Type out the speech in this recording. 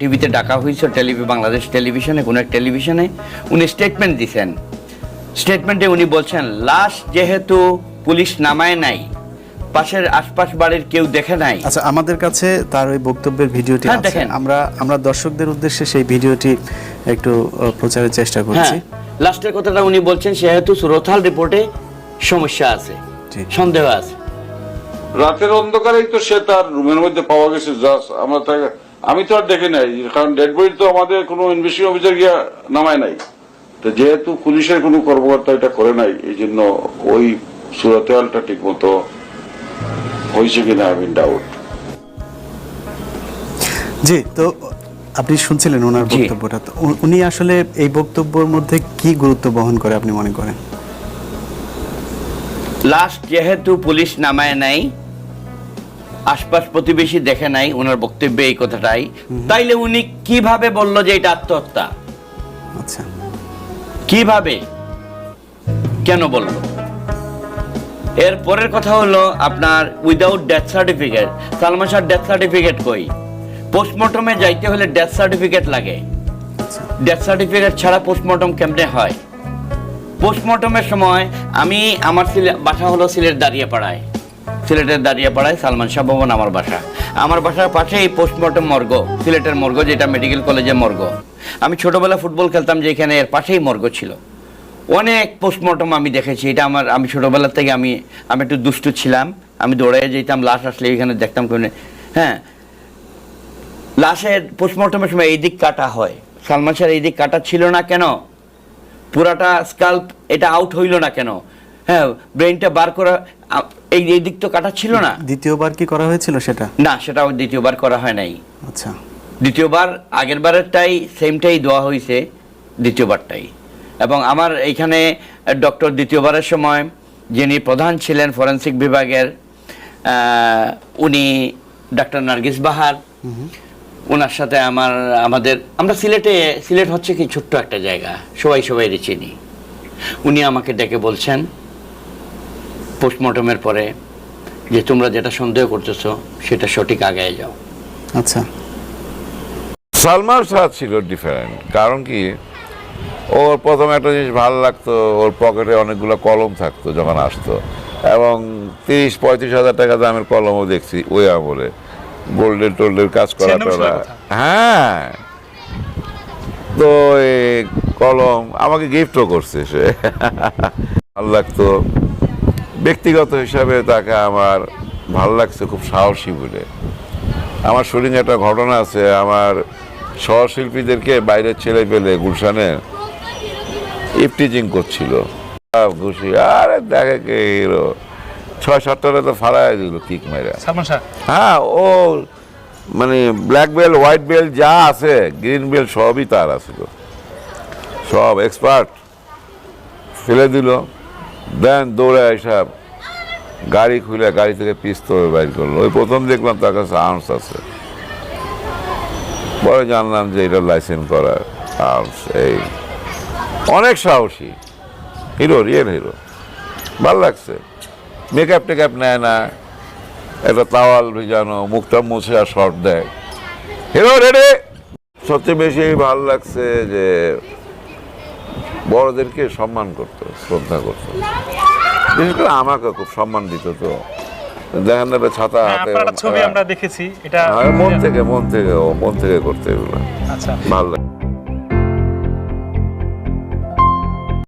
টিভিতে ডাকা হয়েছে টেলিভি বাংলাদেশ টেলিভিশনে কোনো এক টেলিভিশনে। উনি স্টেটমেন্ট দিছেন। স্টেটমেন্টে উনি বলছেন লাশ যেহেতু পুলিশ নামায় নাই পাশের আশপাশ বাড়ির কেউ দেখে নাই। আচ্ছা আমাদের কাছে তার ওই বক্তব্যের ভিডিওটি হ্যাঁ, আছে। দেখেন। আমরা আমরা দর্শকদের উদ্দেশ্যে সেই ভিডিওটি একটু প্রচারের চেষ্টা করছি। হ্যাঁ লাস্টের কথাটা উনি বলছেন সেহেতু সুরথাল রিপোর্টে সমস্যা আছে। সন্দেহ আছে। রাতের অন্ধকারেই তো সে তার রুমের মধ্যে পাওয়া গেছে জাস্ট আমরা তাকে আমি তো আর দেখি নাই কারণ ডেড বডি তো আমাদের কোনো ইনভেস্টিগেশন অফিসার গিয়া নামায় নাই। তো যেহেতু পুলিশের কোনো কর্মকর্তা এটা করে নাই এই জন্য ওই সুরতেয়ালটা ঠিক মতো হয়েছে কিনা আই মিন ডাউট জি তো আপনি শুনছিলেন ওনার বক্তব্যটা তো উনি আসলে এই বক্তব্যের মধ্যে কি গুরুত্ব বহন করে আপনি মনে করেন? লাস্ট যেহেতু পুলিশ নামায় নাই আশপাশ প্রতিবেশী দেখে নাই ওনার বক্তব্যে এই কথাটাই। তাইলে উনি কীভাবে বলল যে এটা আত্মহত্যা? আচ্ছা। কীভাবে? কেন বলল? এর পরের কথা হলো আপনার without death certificate Salman Shah death certificate কই? পোস্টমর্টমে যাইতে হলে ডেথ সার্টিফিকেট লাগে। আচ্ছা। ডেথ সার্টিফিকেট ছাড়া পোস্টমর্টম কেমনে হয়? পোস্টমর্টমের সময় আমি আমার বাসা হলো সিলেট দাঁড়িয়ে সিলেটের দাঁড়িয়ে পাড়ায় সালমান শাহ ভবন আমার বাসা। আমার বাসার পাশে এই পোস্টমর্টম মর্গ, সিলেটের মর্গ, যেটা মেডিকেল কলেজের মর্গ। আমি ছোটবেলা ফুটবল খেলতাম যে এখানে এর পাশেই মর্গ ছিল। অনেক পোস্টমর্টম আমি দেখেছি, এটা আমার, আমি ছোটবেলা থেকে আমি আমি একটু দুষ্টু ছিলাম। আমি দৌড়ে যেতাম, লাশ আসলে এখানে দেখতাম কোনে হ্যাঁ। লাশের পোস্টমর্টমের সময় এই দিক কাটা হয়। সালমান শাহের এই দিক কাটা ছিল না কেন? পুরাটা স্কাল্প এটা আউট হইল না কেন? হ্যাঁ ব্রেনটা বার করা এই এই দিক তো কাটা ছিল না। দ্বিতীয়বার কি করা হয়েছিল সেটা? না সেটাও দ্বিতীয়বার করা হয় নাই। আচ্ছা। দ্বিতীয়বার আগের বারেরটাই সেমটাই দেওয়া হয়েছে দ্বিতীয়বারটাই। এবং আমার এইখানে ডক্টর দ্বিতীয়বারের সময় যিনি প্রধান ছিলেন ফরেন্সিক বিভাগের উনি ডাক্তার নার্গিস বাহার। ওনার সাথে আমার আমাদের আমরা সিলেটে সিলেট হচ্ছে কি ছোট্ট একটা জায়গা সবাই সবাই চিনি। উনি আমাকে ডেকে বলছেন পোস্টমর্টমের পরে যে তোমরা যেটা সন্দেহ করতেছো সেটা সঠিক আগায় যাও। আচ্ছা। সালমান শাহ ছিল ডিফারেন্ট কারণ কি? ওর প্রথমে একটা জিনিস ভালো লাগতো ওর পকেটে অনেকগুলো কলম থাকতো যখন আসতো। এবং তিরিশ পঁয়ত্রিশ হাজার টাকা দামের কলমও দেখছি ওই আমলে। গোল্ডের টোল্ডের কাজ করা টরা হ্যাঁ। তো এই কলম আমাকে গিফটও করছে সে। ভালো লাগতো। ব্যক্তিগত হিসাবে তাকে আমার ভালো লাগছে খুব সাহসী বলে আমার শুটিং একটা ঘটনা আছে আমার সহশিল্পীদেরকে বাইরের ছেলে পেলে গুলশানে ইফটিজিং করছিল। ঘুষি আরে দেখে কে হিরো। ছয় সাতটারে তো ফালাই দিল কিক মেরে। হ্যাঁ ও মানে ব্ল্যাক বেল হোয়াইট বেল যা আছে গ্রিন বেল সবই তার আছিল সব এক্সপার্ট ফেলে দিল। দেন দৌড়ে এসব গাড়ি খুলে গাড়ি থেকে পিস্তল বাইর করল। ওই প্রথম দেখলাম তার কাছে আর্মস আছে। পরে জানলাম যে এটা লাইসেন্স করা আর্মস এই। অনেক সাহসী। Hero real hero. ভালো লাগছে। মেকআপ টেকআপ নেয় না। একটা তাওয়াল ভিজানো, মুখটা মুছে আর শর্ট দেয়। হিরো রেডি সবচেয়ে বেশি ভালো লাগছে যে বড়দেরকে সম্মান করতো শ্রদ্ধা করতো। বিশেষ করে আমাকে খুব সম্মান দিত তো। দেখেন না ছাতা হ্যাঁ, হাতে ছবি আমরা দেখেছি এটা হ্যাঁ, মন থেকে মন থেকে মন থেকে করতে এগুলো আচ্ছা। ভালো